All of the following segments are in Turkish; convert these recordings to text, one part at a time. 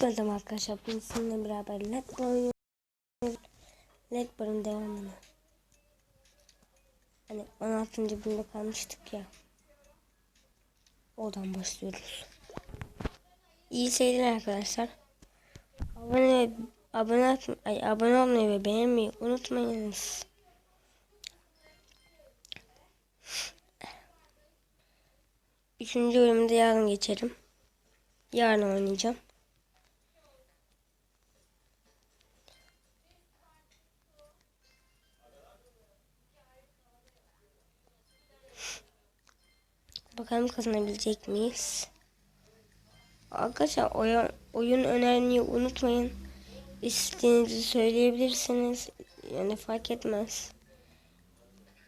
bitmedim arkadaşlar. Bunu sizinle beraber Let's oynuyoruz. Let's Bar'ın devamını. Hani 16. bölümde kalmıştık ya. Oradan başlıyoruz. İyi seyirler arkadaşlar. Abone abone ay, abone olmayı ve beğenmeyi unutmayınız. Üçüncü bölümde yarın geçerim. Yarın oynayacağım. Bakalım kazanabilecek miyiz? Arkadaşlar oyun, oyun önermeyi unutmayın. İstediğinizi söyleyebilirsiniz. Yani fark etmez.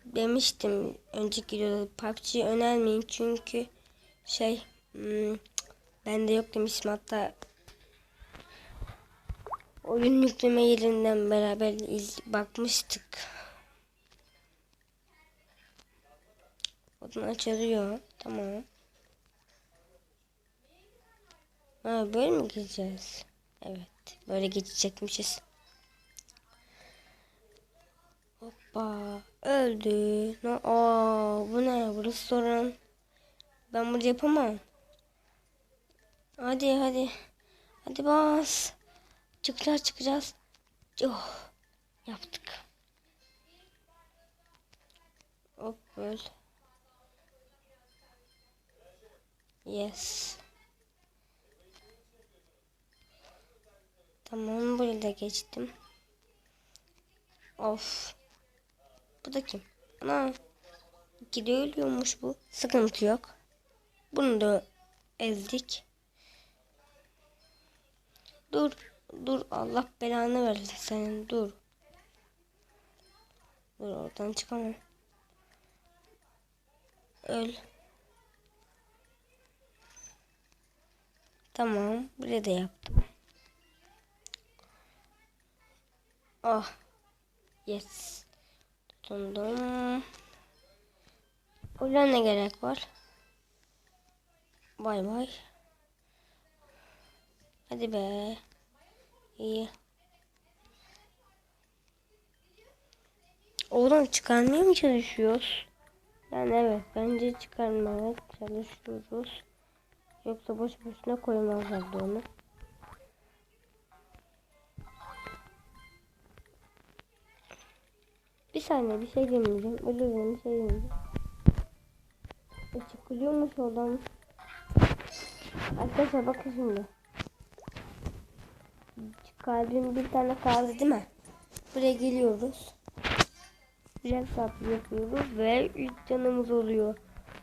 Demiştim önceki videoda PUBG önermeyin çünkü şey hmm, bende yok demiştim hatta oyun yükleme yerinden beraber iz, bakmıştık. Odun açılıyor. Tamam. Ha, böyle mi gideceğiz? Evet. Böyle geçecekmişiz. Hoppa. Öldü. No, aa, bu ne? Burası sorun. Ben bunu yapamam. Hadi hadi. Hadi bas. Çıkacağız çıkacağız. Oh. Yaptık. Hop öl. Yes. Tamam buraya da geçtim. Of. Bu da kim? Ana. İkide ölüyormuş bu. Sıkıntı yok. Bunu da ezdik. Dur. Dur. Allah belanı versin senin. Dur. Dur oradan çıkamam. Öl. Tamam. Buraya da yaptım. Ah. Yes. Tutundum. Oraya ne gerek var? Bay bay. Hadi be. İyi. Oradan çıkarmaya mı çalışıyoruz? Yani evet bence çıkarmaya çalışıyoruz. Yoksa boş boşuna koymazlardı onu. Bir saniye bir şey demeyeceğim. Özür dilerim bir şey demeyeceğim. E çıkılıyormuş oradan. Arkadaşlar bakın şimdi. Kalbim bir tane kaldı değil mi? Buraya geliyoruz. Sapı yapıyoruz ve 3 canımız oluyor.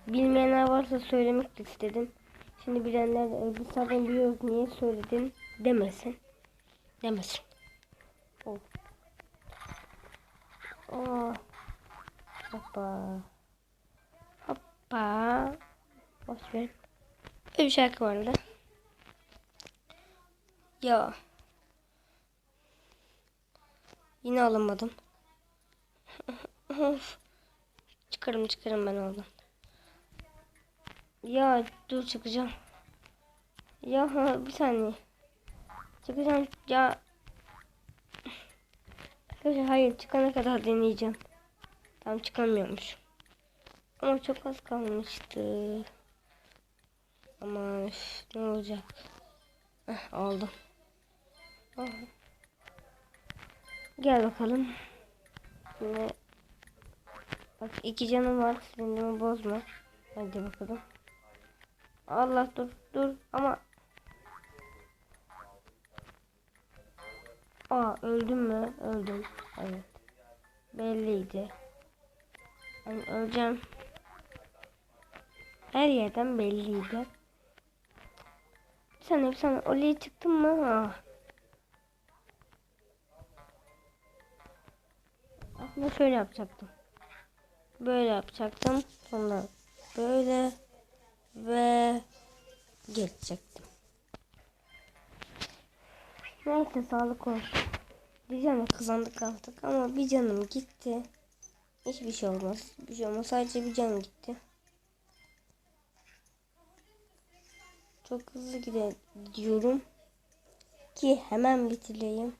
Bilmeyenler varsa söylemek istedim. Şimdi bilenler de biz zaten niye söyledin demesin. Demesin. Oh. Oh. Hoppa. Hoppa. Boş ver. Bir şarkı vardı. Ya. Yine alamadım. çıkarım çıkarım ben oradan. Ya dur çıkacağım. Ya ha, bir saniye. Çıkacağım ya. Arkadaşlar hayır çıkana kadar deneyeceğim. Tam çıkamıyormuş. Ama çok az kalmıştı. Ama üf, ne olacak? Heh, oldu. Oh. Gel bakalım. Şimdi bak iki canım var. Sinirimi bozma. Hadi bakalım. Allah dur dur ama Aa öldüm mü? Öldüm. Evet. Belliydi. Ben öleceğim. Her yerden belliydi. Saniye bir saniye. Oraya çıktım mı? Ah. Aslında şöyle yapacaktım. Böyle yapacaktım. Sonra böyle ve geçecektim. Neyse sağlık olsun. Diyeceğim kazandık artık ama bir canım gitti. Hiçbir şey olmaz. Bir şey olmaz. Sadece bir canım gitti. Çok hızlı gidiyorum. ki hemen bitireyim.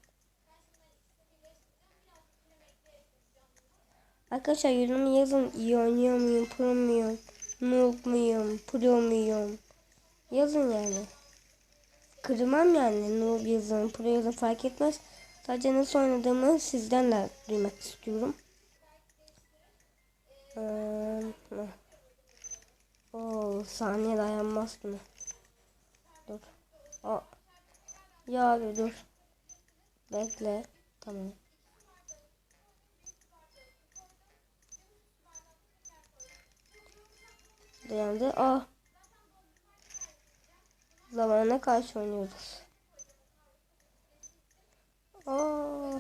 Arkadaşlar yorumu yazın. İyi oynuyor muyum, pro muyum, noob muyum, pro muyum? Yazın yani. Kırmam yani noob yazın, pro yazın fark etmez. Sadece nasıl oynadığımı sizden de duymak istiyorum. Ee, o saniye dayanmaz mı? Dur. O. Ya abi dur. Bekle. Tamam. Dayandı. Ah. Zamana karşı oynuyoruz. Aa.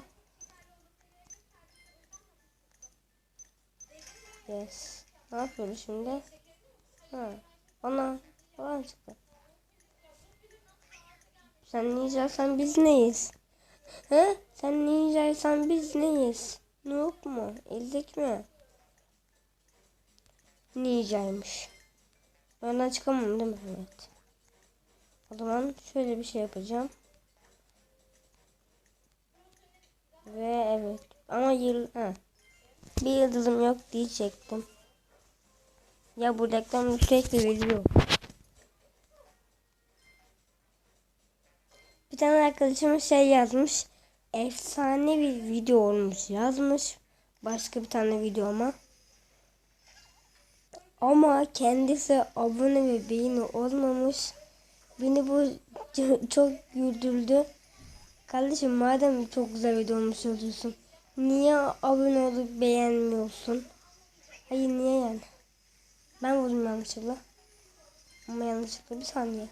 Yes. Ne yapıyoruz şimdi? Ha. Ana. Falan çıktı. Sen ninjaysan biz neyiz? He? Sen ninjaysan biz neyiz? Ne yok mu? Eldik mi? Ninjaymış. Oradan çıkamam değil mi? Evet. O zaman şöyle bir şey yapacağım. Ve evet. Ama yıl... Ha. Bir yıldızım yok diyecektim. Ya bu reklam sürekli veriyor. Bir tane arkadaşım şey yazmış. Efsane bir video olmuş yazmış. Başka bir tane video ama. Ama kendisi abone ve beğeni olmamış. Beni bu çok güldürdü. Kardeşim madem çok güzel video olmuş oluyorsun. Niye abone olup beğenmiyorsun? Hayır niye yani? Ben vurdum yanlışlıkla. Ama yanlışlıkla bir saniye.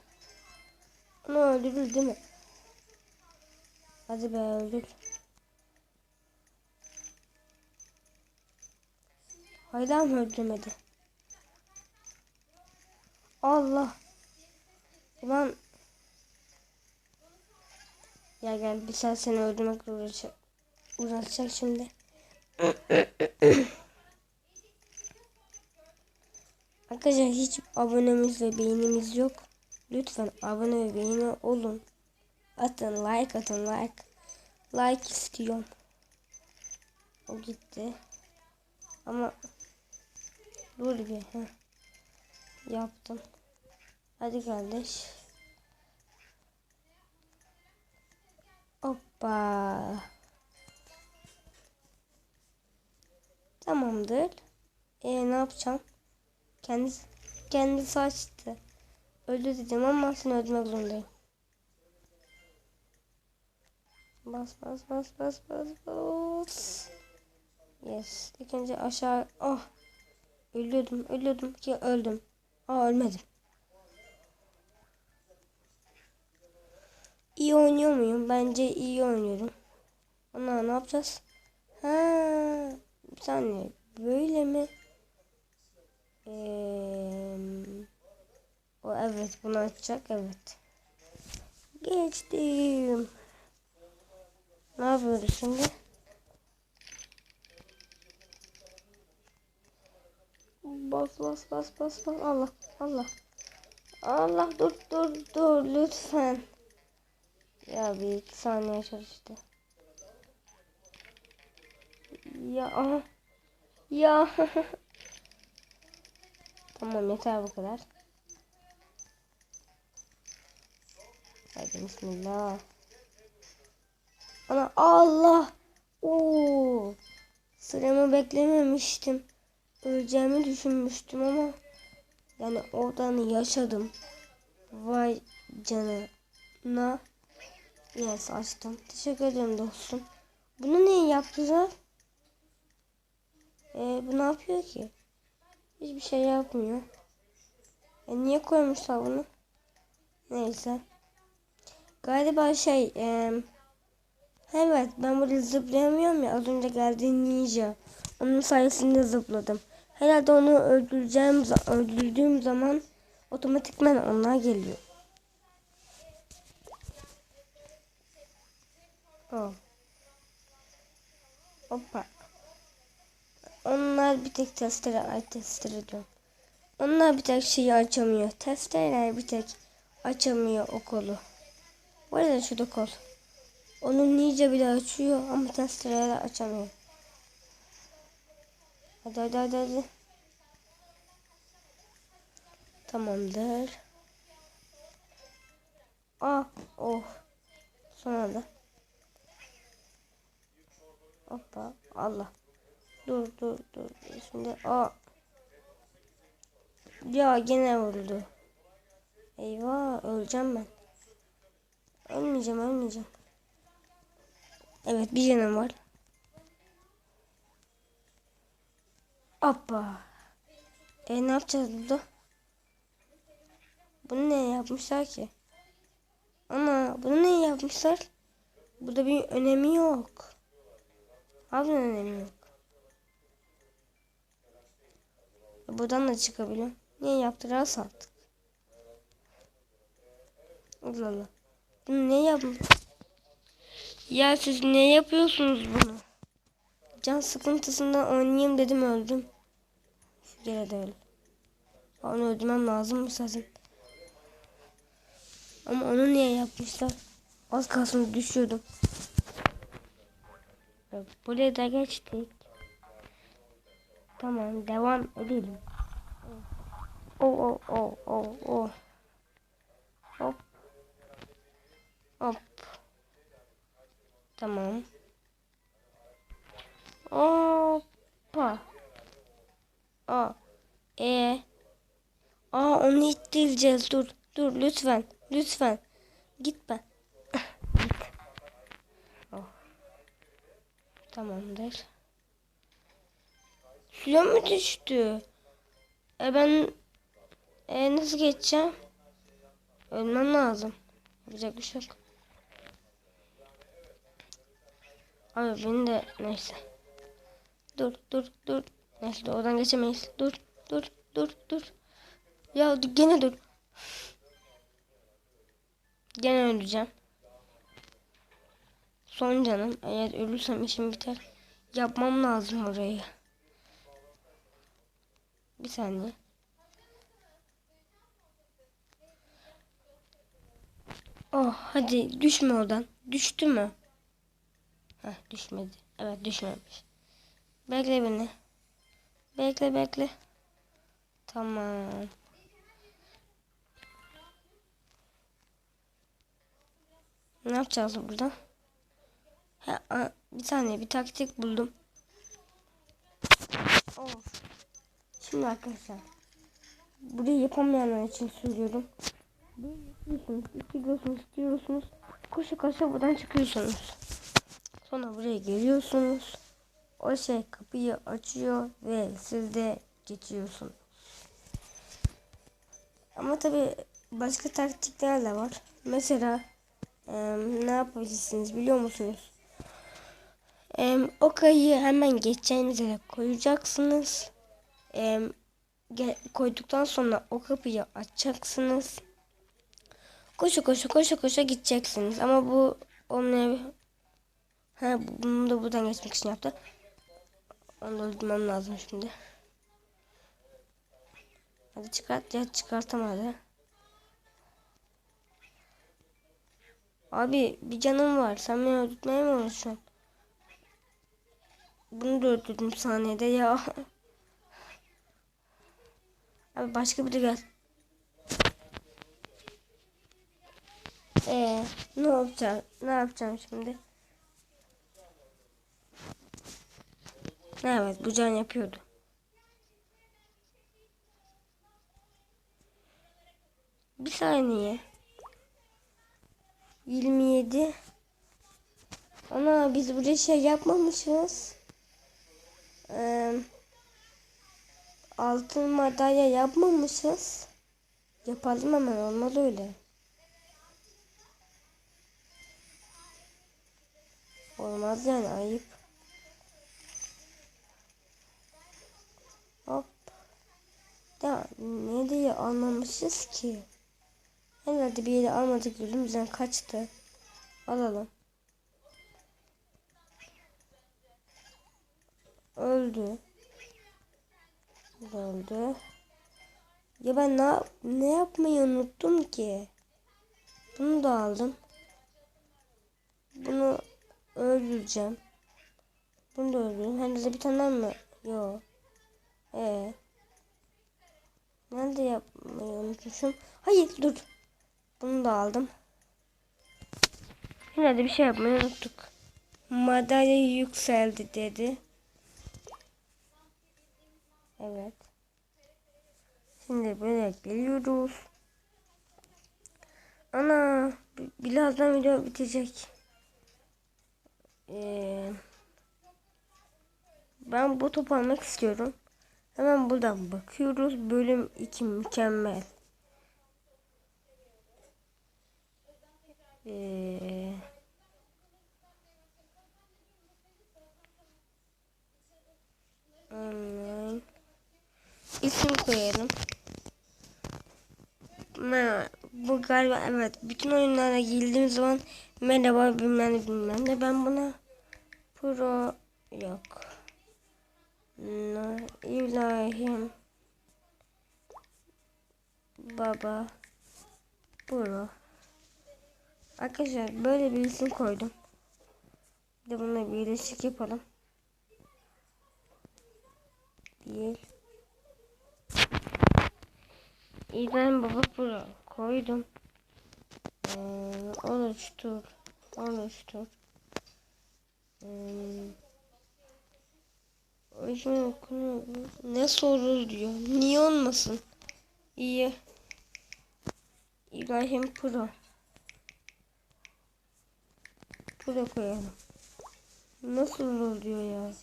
Onu öldürür değil mi? Hadi be öldür. Hala mı öldürmedi? Allah. Ulan. Ya gel bir saat seni öldürmekle uğraşacak. Uğraşacak şimdi. Arkadaşlar hiç abonemiz ve beğenimiz yok. Lütfen abone ve beğeni olun. Atın like atın like. Like istiyorum. O gitti. Ama dur bir. Heh. Yaptım. Hadi kardeş. Hoppa. Tamamdır. E ne yapacağım? Kendisi kendisi açtı. Öldü dedim ama seni öldürmek zorundayım. Bas bas bas bas bas bas. Yes. İlk önce aşağı. Oh. Ölüyordum. Ölüyordum ki öldüm. Aa ölmedim. İyi oynuyor muyum? Bence iyi oynuyorum. Ana ne yapacağız? Ha, bir saniye. Böyle mi? Ee, o evet bunu açacak evet. Geçtim. Ne yapıyoruz şimdi? Bas bas bas bas bas Allah Allah. Allah dur dur dur lütfen. Ya bir saniye çalıştı. Ya. Ya. tamam yeter bu kadar. Hadi bismillah. Ana Allah. Oo. Sıramı beklememiştim. Öleceğimi düşünmüştüm ama yani oradan yaşadım. Vay canına. Yes açtım. Teşekkür ederim dostum. Bunu niye yaptılar? Ee, bu ne yapıyor ki? Hiçbir şey yapmıyor. E, niye koymuşlar bunu? Neyse. Galiba şey e, Evet ben burada zıplayamıyorum ya az önce geldiği ninja. Onun sayesinde zıpladım. Herhalde onu öldüreceğim öldürdüğüm zaman otomatikman onlar geliyor. Oh. Hoppa. Onlar bir tek testere ay testere diyorum. Onlar bir tek şeyi açamıyor. Testereler bir tek açamıyor o kolu. Bu arada şurada kol. Onun ninja bile açıyor ama sırayla açamıyor. Hadi hadi hadi hadi. Tamamdır. Ah oh. Son anda. Hoppa Allah. Dur dur dur. Şimdi aa. Ya gene vurdu. Eyvah öleceğim ben. Ölmeyeceğim ölmeyeceğim. Evet bir canım var. Hoppa. E ne yapacağız burada? Bunu ne yapmışlar ki? Ama bunu ne yapmışlar? Burada bir önemi yok. Harbiden önemi yok. Buradan da çıkabiliyorum. Niye yaptırarsa artık. Allah Allah. Bunu ne yapmış? Ya siz ne yapıyorsunuz bunu? Can sıkıntısından oynayayım dedim öldüm. Şu yere de öl. Onu öldürmem lazım mı zaten? Ama onu niye yapmışlar? Az kalsın düşüyordum. Buraya da geçtik. Tamam devam edelim. O o o o o. Hop. Hop. Tamam. Hoppa. A. E. Aa onu ittireceğiz. Dur. Dur lütfen. Lütfen. Gitme. Git. Oh. Tamamdır. Suya mı düştü? E ben e nasıl geçeceğim? Ölmem lazım. Yapacak bir şey yok. Abi beni de neyse. Dur dur dur. Neyse oradan geçemeyiz. Dur dur dur dur. Ya gene dur. Gene öleceğim. Son canım. Eğer ölürsem işim biter. Yapmam lazım orayı. Bir saniye. Oh hadi düşme oradan. Düştü mü? Heh düşmedi. Evet düşmemiş. Bekle beni. Bekle bekle. Tamam. Ne yapacağız burada? Ha, a, bir saniye bir taktik buldum. Of. Şimdi arkadaşlar. Burayı yapamayanlar için söylüyorum. Böyle yapıyorsunuz, istiyorsunuz, istiyorsunuz. Koşa koşa buradan çıkıyorsunuz. Sonra buraya geliyorsunuz. O şey kapıyı açıyor ve siz de geçiyorsunuz. Ama tabi başka taktikler de var. Mesela e, ne yapabilirsiniz biliyor musunuz? E, o kayıyı hemen geçeceğiniz yere koyacaksınız. E, koyduktan sonra o kapıyı açacaksınız. Koşa koşa koşa koşa gideceksiniz. Ama bu olmayabilir. Ha bunu da buradan geçmek için yaptı. Onu öldürmem lazım şimdi. Hadi çıkart ya çıkartamadı. Abi bir canım var. Sen beni öldürtmeye mi uğraşıyorsun? Bunu da öldürdüm saniyede ya. Abi başka biri gel. Ee, ne yapacağım? Ne yapacağım şimdi? Evet, bu can yapıyordu. Bir saniye. 27. Ana biz buraya şey yapmamışız. Ee, altın madalya yapmamışız. Yapalım hemen olmalı öyle. Olmaz yani ayıp. Hop. Ya ne diye almamışız ki? Herhalde bir yere almadık gözümüzden kaçtı. Alalım. Öldü. Öldü. Ya ben ne, ne yapmayı unuttum ki? Bunu da aldım. Bunu öldüreceğim. Bunu da öldüreyim. Hem de bir tane mı? Yok. Ee. Nerede yapmayı unutmuşum? Hayır dur. Bunu da aldım. Yine de bir şey yapmayı unuttuk. Madalya yükseldi dedi. Evet. Şimdi böyle geliyoruz. Ana bi- birazdan video bitecek. Ee, ben bu topu almak istiyorum. Hemen buradan bakıyoruz. Bölüm 2 mükemmel. Ee, online. İsim koyalım. Me- Bu galiba evet. Bütün oyunlara girdiğim zaman merhaba bilmem bilmem ne. Ben buna pro yok. No, İbrahim Baba Pro Arkadaşlar böyle bir isim koydum. Bir de bununla birleşik yapalım. Değil. İbrahim Baba Pro koydum. Ee, 13 tur 13 tur ee, ne sorur diyor. Niye olmasın? İyi. İbrahim Pro. Pro koyalım. Nasıl olur diyor ya.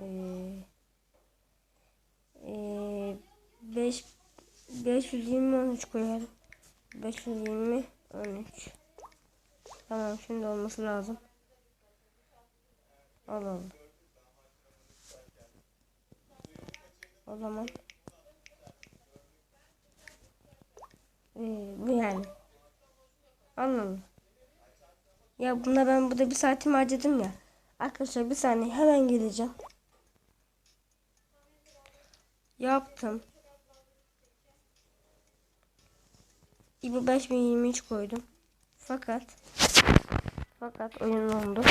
Ee, ee, 5 520 13 koyalım. 520 13 Tamam şimdi olması lazım. Alalım. O zaman ee, bu yani. Anladım. Ya buna ben burada bir saatimi harcadım ya. Arkadaşlar bir saniye hemen geleceğim. Yaptım. İbo 5023 koydum. Fakat fakat oyun dondu.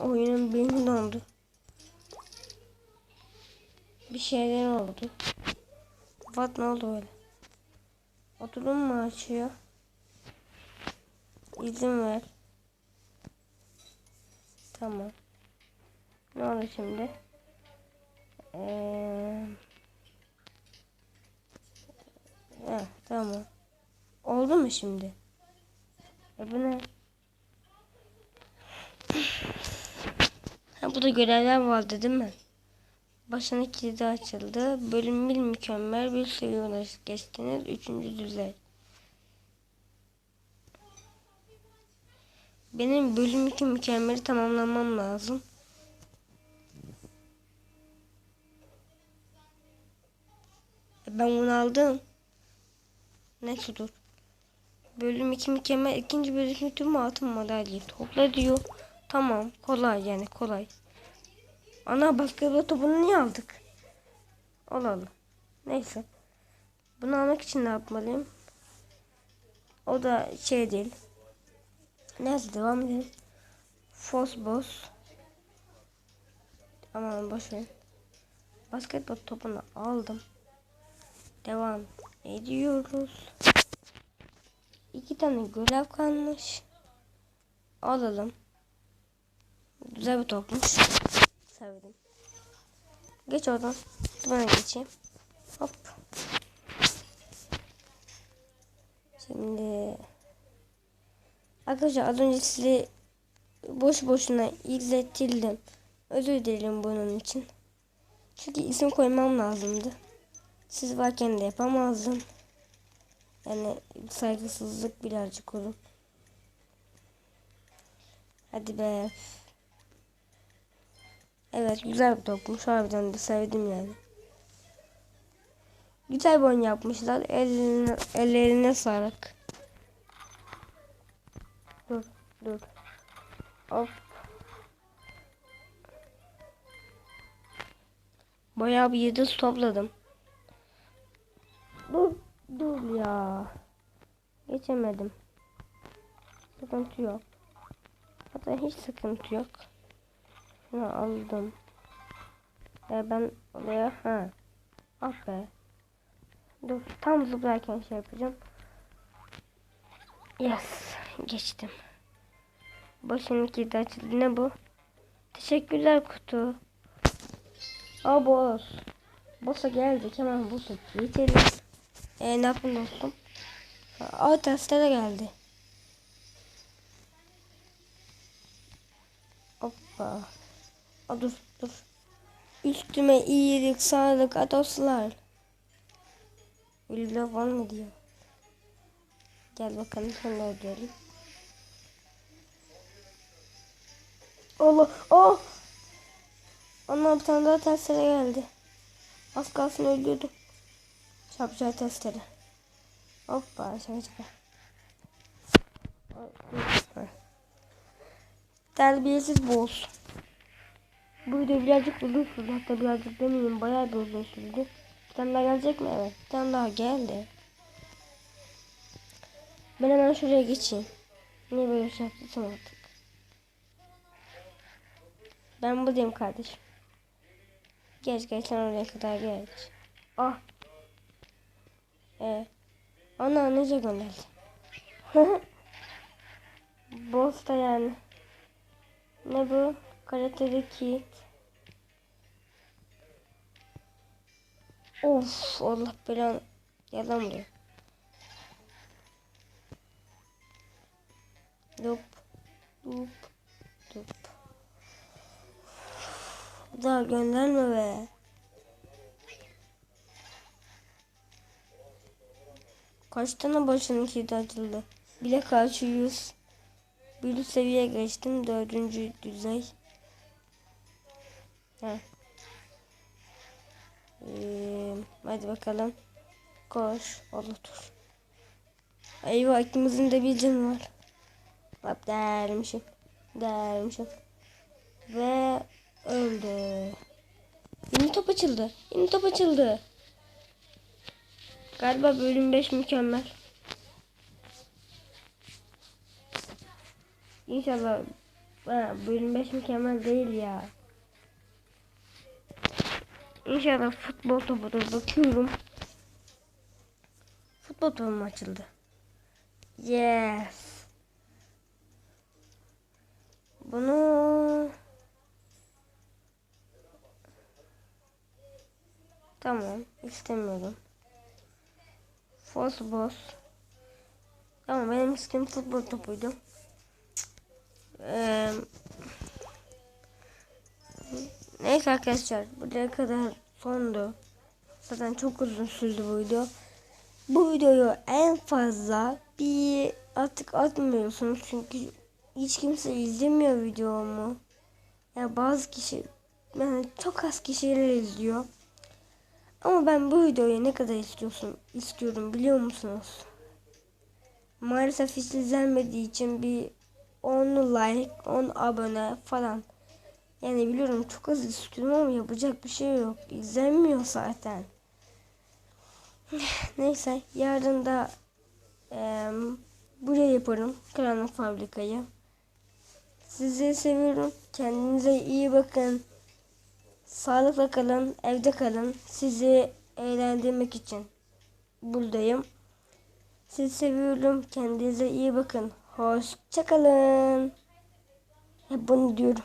Oyunun beyni dondu. Bir şeyler oldu. What ne oldu öyle? Oturum mu açıyor? İzin ver. Tamam. Ne oldu şimdi? Ee... Heh, tamam. Oldu mu şimdi? E bu ne? Ha, bu da görevler vardı değil mi? Başına kilidi açıldı. Bölüm bir mükemmel bir seviye geçtiniz. Üçüncü düzey. Benim bölüm 2 mükemmeli tamamlamam lazım. E, Ben bunu aldım. Neyse dur. Bölüm 2 mükemmel. ikinci bölüm tüm altın madalya topla diyor. Tamam. Kolay yani kolay. Ana basketbol topunu niye aldık? Allah Allah. Neyse. Bunu almak için ne yapmalıyım? O da şey değil. Neyse devam edelim. Fosbos. Aman boşver. Basketbol topunu aldım. Devam ediyoruz. İki tane görev kalmış. Alalım. Güzel bir topmuş. Sevdim. Geç oradan. Bana geçeyim. Hop. Şimdi Arkadaşlar az önce size boş boşuna izletildim. Özür dilerim bunun için. Çünkü isim koymam lazımdı. Siz varken de yapamazdım. Yani saygısızlık birazcık olur. Hadi be. Evet güzel bir topmuş. Harbiden de sevdim yani. Güzel bir oyun yapmışlar. Ellerine, ellerine sağlık. Dur dur. Hop. Bayağı bir yıldız topladım. dur dur ya. Geçemedim. Sıkıntı yok. Hatta hiç sıkıntı yok. Şunu aldım. E ben oraya ha. Ah be. Dur tam zıplarken şey yapacağım. Yes. Geçtim. Başının kilidi açıldı. Ne bu? Teşekkürler kutu. Aa boss. Boss'a geldik. Hemen boss'a geçelim. E ne yapın dostum? Aa testere geldi. Hoppa. Aa, dur dur. Üstüme iyilik, sağlık, adoslar. Öyle var mı diyor. Gel bakalım sen ödeyelim. Allah. Oh. Ana bir tane daha testere geldi. Az kalsın ölüyordum. Çarpıcı testere. Hoppa şaka şaka. Terbiyesiz boz. Bu video birazcık uzun sürdü. Hatta birazcık demeyeyim bayağı bir uzun sürdü. Bir tane daha gelecek mi? Evet. Bir tane daha geldi. Ben hemen şuraya geçeyim. Niye böyle şey yaptıysam artık. Ben buradayım kardeşim. Geç geç sen oraya kadar geç. Ah. Ee, ana nece gönderdi. Boss da yani. Ne bu? Karatede Of Allah belanı. Yalan buraya. Dup. Dup. Dup. Daha gönderme be. Kaç tane başının kilidi açıldı? Bile karşı yüz. Bir seviye geçtim. Dördüncü düzey. Heh. Ee, hadi bakalım. Koş. Allah dur. Eyvah ikimizin de bir canı var. Bak dermişim. Dermişim. Ve öldü. Yeni top açıldı. Yeni top açıldı. Galiba bölüm 5 mükemmel. İnşallah ha, bölüm 5 mükemmel değil ya. İnşallah futbol topudur. Bakıyorum. Futbol topum açıldı. Yes. Bunu Tamam. istemiyorum. False boss. Tamam benim istediğim futbol topuydu. Ee, neyse arkadaşlar buraya kadar sondu. Zaten çok uzun sürdü bu video. Bu videoyu en fazla bir artık atmıyorsunuz çünkü hiç kimse izlemiyor videomu. Ya yani bazı kişi yani çok az kişiler izliyor. Ama ben bu videoyu ne kadar istiyorsun istiyorum biliyor musunuz? Maalesef hiç izlenmediği için bir 10 like, 10 abone falan. Yani biliyorum çok az istiyorum ama yapacak bir şey yok. İzlenmiyor zaten. Neyse yarın da e, buraya yaparım. Karanlık fabrikayı. Sizi seviyorum. Kendinize iyi bakın. Sağlıkla kalın, evde kalın. Sizi eğlendirmek için buradayım. Sizi seviyorum. Kendinize iyi bakın. Hoşçakalın. Hep bunu diyorum.